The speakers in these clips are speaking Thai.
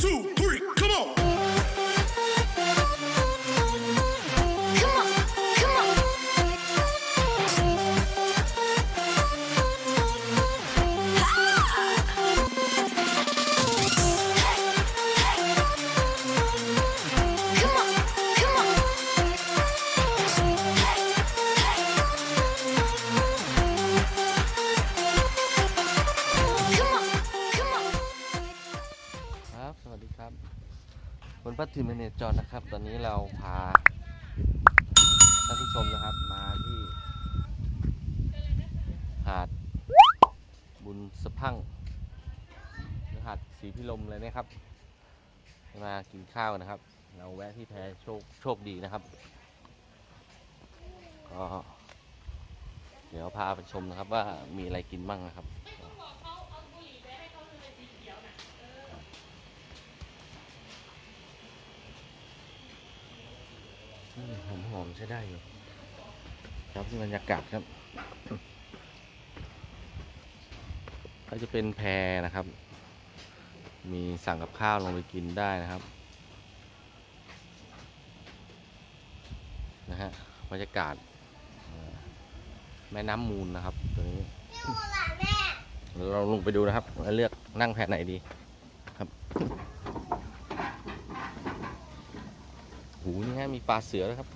two, พัฒน์เมเนจรนะครับ ตอนนี้เราพาท่านผู้ชมนะครับมาที่หาดบุญสะพังหรือหาดสีพิลมเลยนะครับ มากินข้าวนะครับ เราแวะที่แพโชคโชคดีนะครับก็เดี๋ยวพาไปชมนะครับว่ามีอะไรกินบ้างนะครับ หอมหอมๆใช้ได้อยู่ ครับบรรยากาศครับก็จะเป็นแพนะครับ มีสั่งกับข้าวลงไปกินได้นะครับ นะฮะบรรยากาศเอ่อแม่น้ำมูลนะครับตัวนี้เราลงไปดูนะครับว่าเลือกนั่งแพไหนดีครับ หูนี่ฮะมีปลาเสือด้วครับ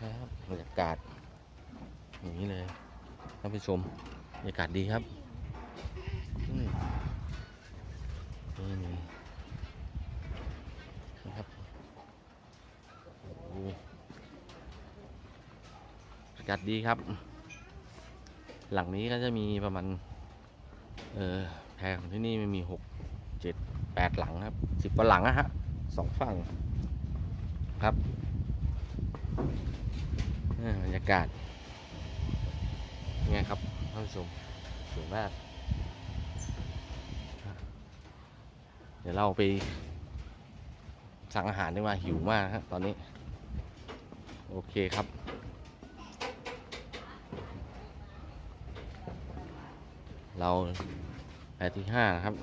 ครับบรรยากาศอย่างนี้เลยท่านผู้ชมบรรยากาศดีครับอืมนี่นะครับบรรยากาศดีครับ หลังนี้ก็จะมีประมาณเออแพรของที่นี่มันมีหกเจ็ดแปดหลังครับสิบกว่าหลังนะฮะสองฝั่งครับออบรรยากาศไงครับท่านผู้ชมสวยมาก เดี๋ยวเราไปสั่งอาหารดีกว่าหิวมากครับตอนนี้ โอเคครับ เราแพรที่ห้านะครับ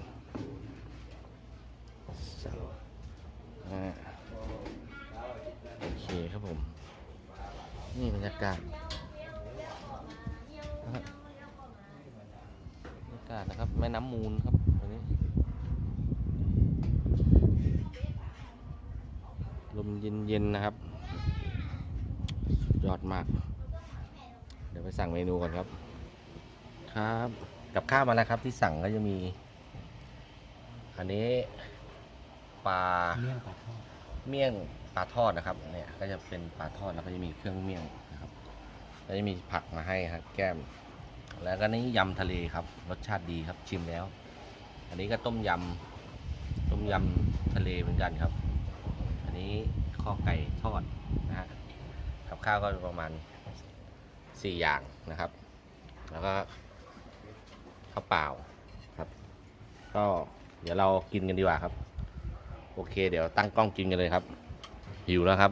โอเคครับผม นี่บรรยากาศบรรยากาศนะครับ แม่น้ำมูลครับตรงนี้ลมเย็นๆนะครับ ยอดมาก เดี๋ยวไปสั่งเมนูก่อนครับ ครับ กับข้าวมาแล้วครับที่สั่งก็จะมี อันนี้ปลาเมี่ยงปลาทอดเมี่ยงปลาทอดนะครับเนี่ยก็จะเป็นปลาทอดแล้วก็จะมีเครื่องเมี่ยงนะครับแล้วจะมีผักมาให้ครับ แก้ม แล้วก็นี่ยำทะเลครับ รสชาติดีครับชิมแล้ว อันนี้ก็ต้มยำต้มยำทะเลเหมือนกันครับ อันนี้ข้อไก่ทอดนะฮะกับข้าวก็ประมาณสี่อย่างนะครับ แล้วก็ ข้าวเปล่าครับ ก็เดี๋ยวเรากินกันดีกว่าครับ โอเค เดี๋ยวตั้งกล้องกินกันเลยครับหิวแล้วครับ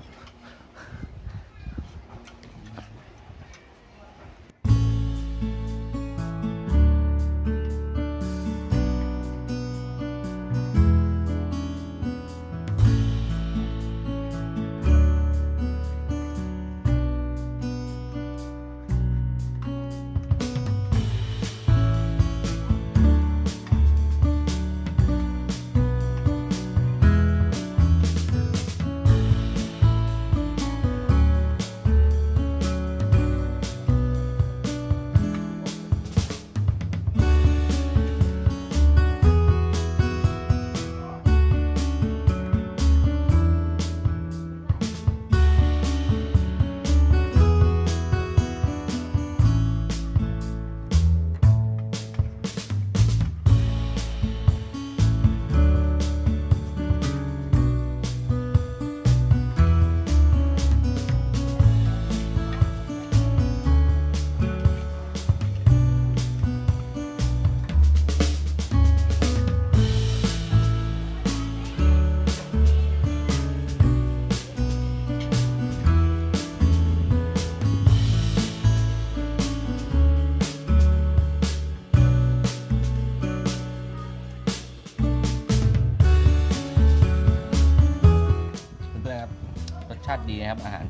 ดีนะครับอาหาร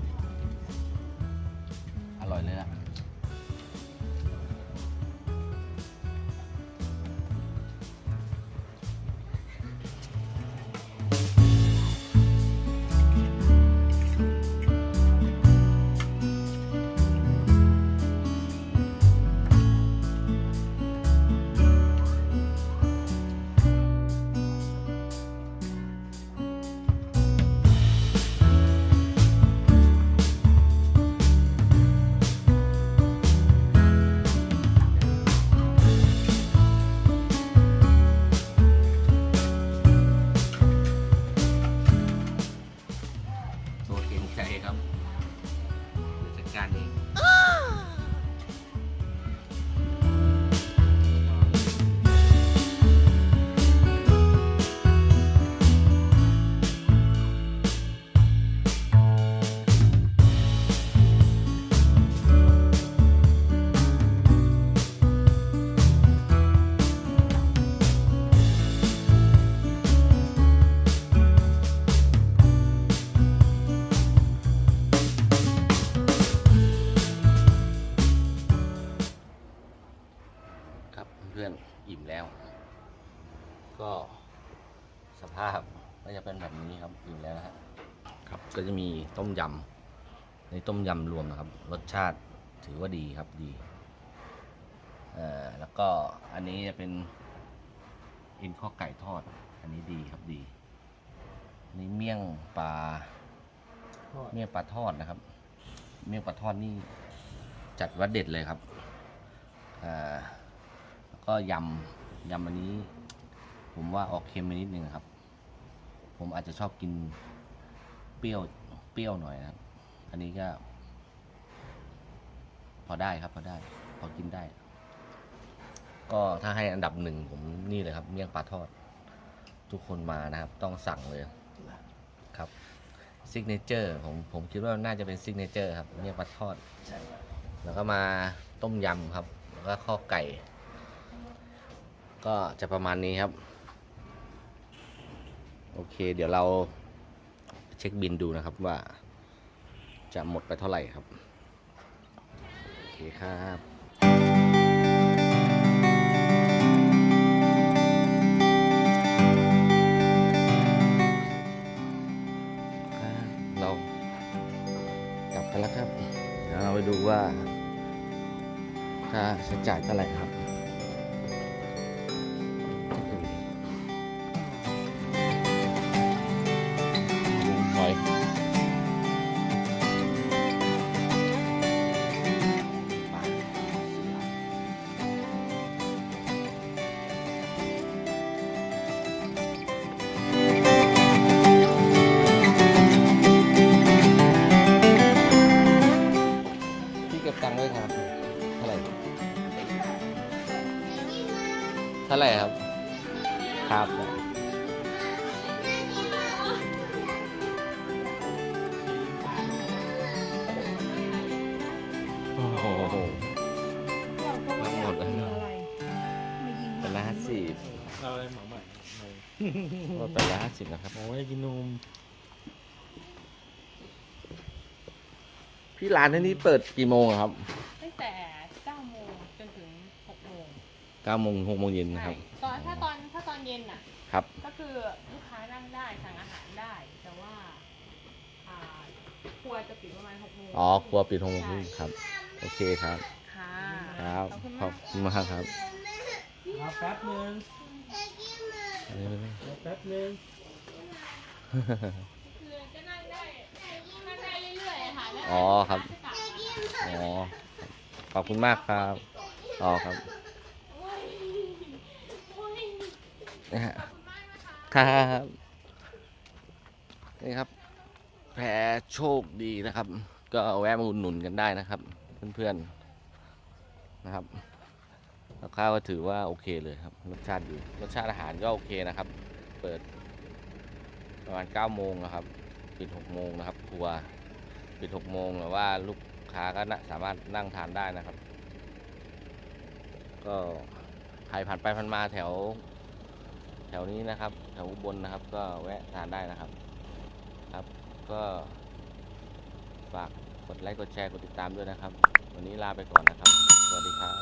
พื่อนๆอิ่มแล้ว ก็สภาพก็จะเป็นแบบนี้ครับอิ่มแล้วนะฮะครับก็จะมีต้มยำในต้มยำรวมนะครับ รสชาติถือว่าดีครับดีเอ่อแล้วก็อันนี้จะเป็นอินข้อไก่ทอด อันนี้ดีครับดีอันนี้เมี่ยงปลาเมี่ยงปลาทอดนะครับ เมี่ยงปลาทอดนี่จัดว่าเด็ดเลยครับอ่า ก็ยำยำอันนี้ ผมว่าออกเค็มไปนิดนึงครับ ผมอาจจะชอบกินเปรี้ยวเปรี้ยวหน่อยนะครับ อันนี้ก็ พอได้ครับพอได้ พอกินได้ ก็ถ้าให้อันดับหนึ่งผมนี่เลยครับ เมี่ยงปลาทอด ทุกคนมานะครับ ต้องสั่งเลยครับซิกเนเจอร์ผมผมคิดว่าน่าจะเป็นซิกเนเจอร์ครับเมี่ยงปลาทอด แล้วก็มาต้มยำครับ แล้วก็ข้อไก่ ก็จะประมาณนี้ครับ โอเค เดี๋ยวเราเช็คบินดูนะครับว่าจะหมดไปเท่าไหร่ครับ โอเคครับเรากลับกันแล้วครับ เดี๋ยวเราไปดูว่าค่าใช้จ่ายเท่าไหร่ครับ เท่าไหร่ครับ ครับ โอ้โหทั้งหมดเลยเป็นละห้าสิบเอาอะไรหมาใหม่ไม่ก็เป็นละห้าสิบนะครับโอ้ยกินนมพี่ร้านที่นี้เปิดกี่โมงอะครับ ตั้งแต่9โมงจนถึง6โมง เก้าโมงหกโมงเย็นนะครับ ตอนถ้าตอนถ้าตอนเย็นน่ะ ครับ ก็คือลูกค้านั่งได้สั่งอาหารได้ แต่ว่าอ่าครัวจะปิดประมาณ6โมงอ๋อครัวปิดหกโมงครึ่งครับ โอเคครับ ค่ะครับขอบคุณขมาอบกคุณมากครับเอาแป๊บนึงอันนี้ไม่ได้เอาแป๊บนึงคือจะนั่งได้นั่งได้เรื่อยๆค่ะแล้วอ๋อครับ ลูกาจะกลับมา อ๋อ ขอบคุณมากครับ อ๋อครับ โอ้ยโอ้ย นะฮะขอบคุณมากนะคะครับนี่ครับ แพรโชคดีนะครับ ก็แวะมาอุดหนุนกันได้นะครับ เพื่อนๆนะครับราคาก็ถือว่าโอเคเลยครับรสชาติดีรสชาติอาหารก็โอเคนะครับ เปิดประมาณ9โมงนะครับปิด6โมงนะครับครัวปิด6โมงแต่ว่าลูกค้าก็น่ะสามารถนั่งทานได้นะครับ ก็ใครผ่านไปผ่านมาแถว แถวนี้นะครับ แถวอุบลนะครับ ก็แวะทานได้นะครับครับ ก็ฝากกดไลค์กดแชร์กดติดตามด้วยนะครับ วันนี้ลาไปก่อนนะครับ สวัสดีครับ